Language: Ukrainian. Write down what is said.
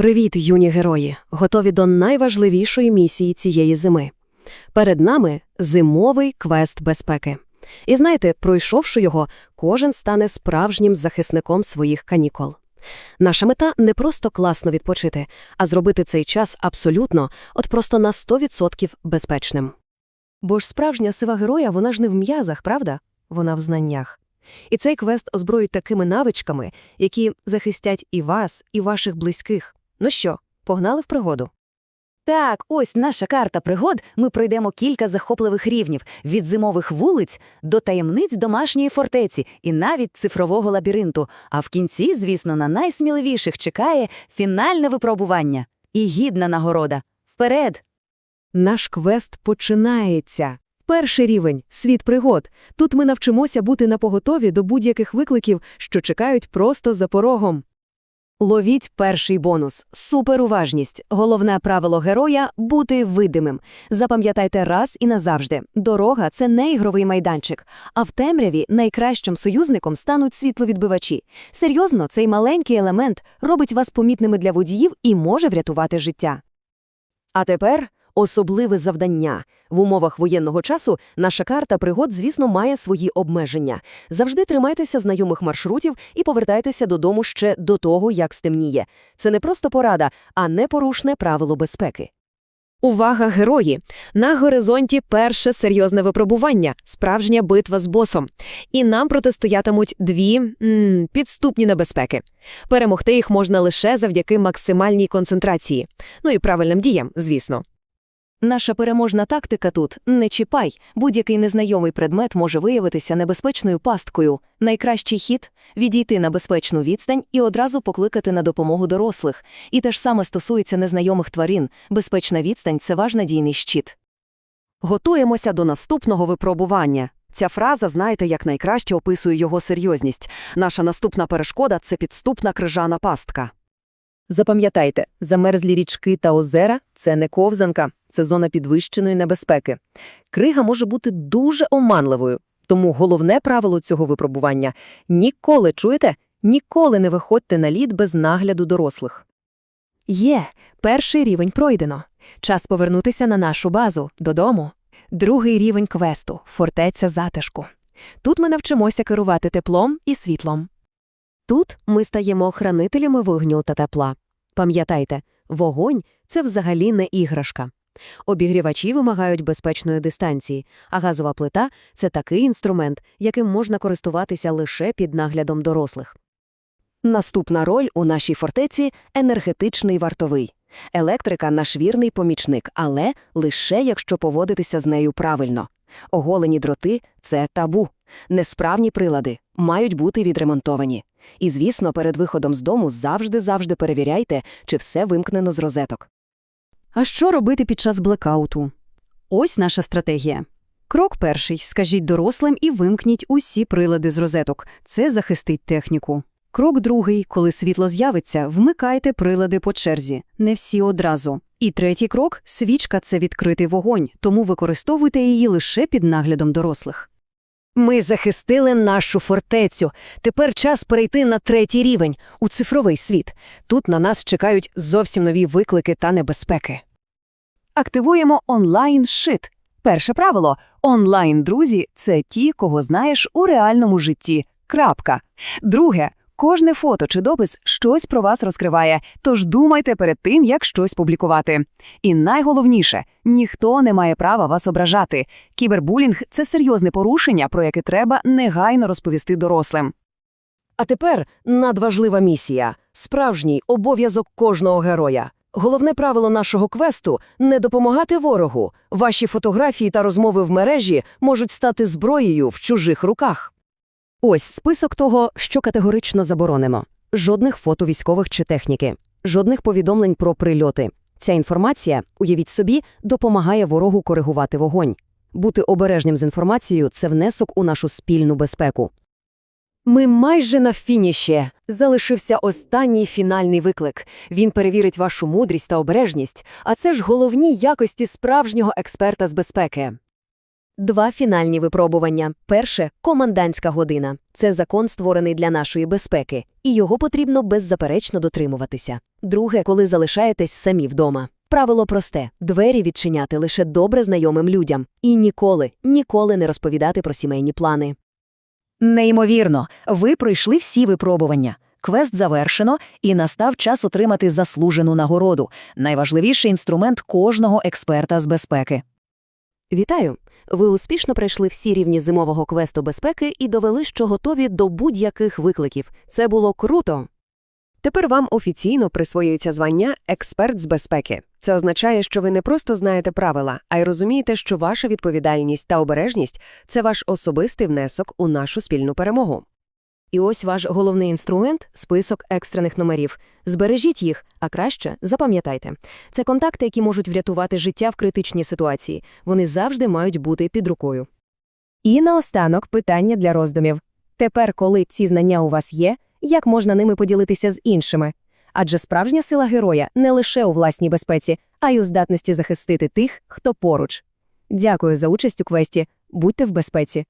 Привіт, юні герої! Готові до найважливішої місії цієї зими. Перед нами зимовий квест безпеки. І знаєте, пройшовши його, кожен стане справжнім захисником своїх канікул. Наша мета не просто класно відпочити, а зробити цей час абсолютно, от просто на 100% безпечним. Бо ж справжня сива героя, вона ж не в м'язах, правда? Вона в знаннях. І цей квест озброїть такими навичками, які захистять і вас, і ваших близьких. Ну що, погнали в пригоду? Так, ось наша карта пригод. Ми пройдемо кілька захопливих рівнів від зимових вулиць до таємниць домашньої фортеці і навіть цифрового лабіринту. А в кінці, звісно, на найсміливіших чекає фінальне випробування і гідна нагорода. Вперед! Наш квест починається. Перший рівень світ пригод. Тут ми навчимося бути напоготові до будь-яких викликів, що чекають просто за порогом. Ловіть перший бонус – суперуважність. Головне правило героя – бути видимим. Запам'ятайте раз і назавжди. Дорога – це не ігровий майданчик, а в темряві найкращим союзником стануть світловідбивачі. Серйозно, цей маленький елемент робить вас помітними для водіїв і може врятувати життя. А тепер особливе завдання. В умовах воєнного часу наша карта пригод, звісно, має свої обмеження. Завжди тримайтеся знайомих маршрутів і повертайтеся додому ще до того, як стемніє. Це не просто порада, а непорушне правило безпеки. Увага, герої! На горизонті перше серйозне випробування – справжня битва з босом. І нам протистоятимуть дві м, підступні небезпеки. Перемогти їх можна лише завдяки максимальній концентрації. Ну і правильним діям, звісно. Наша переможна тактика тут – не чіпай. Будь-який незнайомий предмет може виявитися небезпечною пасткою. Найкращий хід – відійти на безпечну відстань і одразу покликати на допомогу дорослих. І те ж саме стосується незнайомих тварин. Безпечна відстань – це ваш надійний щит. Готуємося до наступного випробування. Ця фраза, знаєте, як найкраще описує його серйозність. Наша наступна перешкода – це підступна крижана пастка. Запам'ятайте, замерзлі річки та озера – це не ковзанка, це зона підвищеної небезпеки. Крига може бути дуже оманливою, тому головне правило цього випробування – ніколи, чуєте, ніколи не виходьте на лід без нагляду дорослих. Є, перший рівень пройдено. Час повернутися на нашу базу, додому. Другий рівень квесту – фортеця затишку. Тут ми навчимося керувати теплом і світлом. Тут ми стаємо охранителями вогню та тепла. Пам'ятайте, вогонь – це взагалі не іграшка. Обігрівачі вимагають безпечної дистанції, а газова плита – це такий інструмент, яким можна користуватися лише під наглядом дорослих. Наступна роль у нашій фортеці – енергетичний вартовий. Електрика – наш вірний помічник, але лише якщо поводитися з нею правильно. Оголені дроти – це табу. Несправні прилади мають бути відремонтовані. І, звісно, перед виходом з дому завжди-завжди перевіряйте, чи все вимкнено з розеток. А що робити під час блекауту? Ось наша стратегія. Крок перший – скажіть дорослим і вимкніть усі прилади з розеток. Це захистить техніку. Крок другий – коли світло з'явиться, вмикайте прилади по черзі, не всі одразу. І третій крок – свічка – це відкритий вогонь, тому використовуйте її лише під наглядом дорослих. Ми захистили нашу фортецю. Тепер час перейти на третій рівень – у цифровий світ. Тут на нас чекають зовсім нові виклики та небезпеки. Активуємо онлайн-шит. Перше правило – онлайн-друзі – це ті, кого знаєш у реальному житті. Крапка. Друге – кожне фото чи допис щось про вас розкриває, тож думайте перед тим, як щось публікувати. І найголовніше – ніхто не має права вас ображати. Кібербулінг – це серйозне порушення, про яке треба негайно розповісти дорослим. А тепер надважлива місія – справжній обов'язок кожного героя. Головне правило нашого квесту – не допомагати ворогу. Ваші фотографії та розмови в мережі можуть стати зброєю в чужих руках. Ось список того, що категорично заборонено. Жодних фото військових чи техніки, жодних повідомлень про прильоти. Ця інформація, уявіть собі, допомагає ворогу коригувати вогонь. Бути обережним з інформацією – це внесок у нашу спільну безпеку. Ми майже на фініші. Залишився останній фінальний виклик. Він перевірить вашу мудрість та обережність, а це ж головні якості справжнього експерта з безпеки. Два фінальні випробування. Перше командантська година. Це закон, створений для нашої безпеки, і його потрібно беззаперечно дотримуватися. Друге, коли залишаєтесь самі вдома. Правило просте двері відчиняти лише добре знайомим людям і ніколи, ніколи не розповідати про сімейні плани. Неймовірно, ви пройшли всі випробування. Квест завершено, і настав час отримати заслужену нагороду найважливіший інструмент кожного експерта з безпеки. Вітаю! Ви успішно пройшли всі рівні зимового квесту безпеки і довели, що готові до будь-яких викликів. Це було круто! Тепер вам офіційно присвоюється звання «Експерт з безпеки». Це означає, що ви не просто знаєте правила, а й розумієте, що ваша відповідальність та обережність – це ваш особистий внесок у нашу спільну перемогу. І ось ваш головний інструмент – список екстрених номерів. Збережіть їх, а краще запам'ятайте. Це контакти, які можуть врятувати життя в критичній ситуації. Вони завжди мають бути під рукою. І наостанок питання для роздумів. Тепер, коли ці знання у вас є, як можна ними поділитися з іншими? Адже справжня сила героя не лише у власній безпеці, а й у здатності захистити тих, хто поруч. Дякую за участь у квесті. Будьте в безпеці.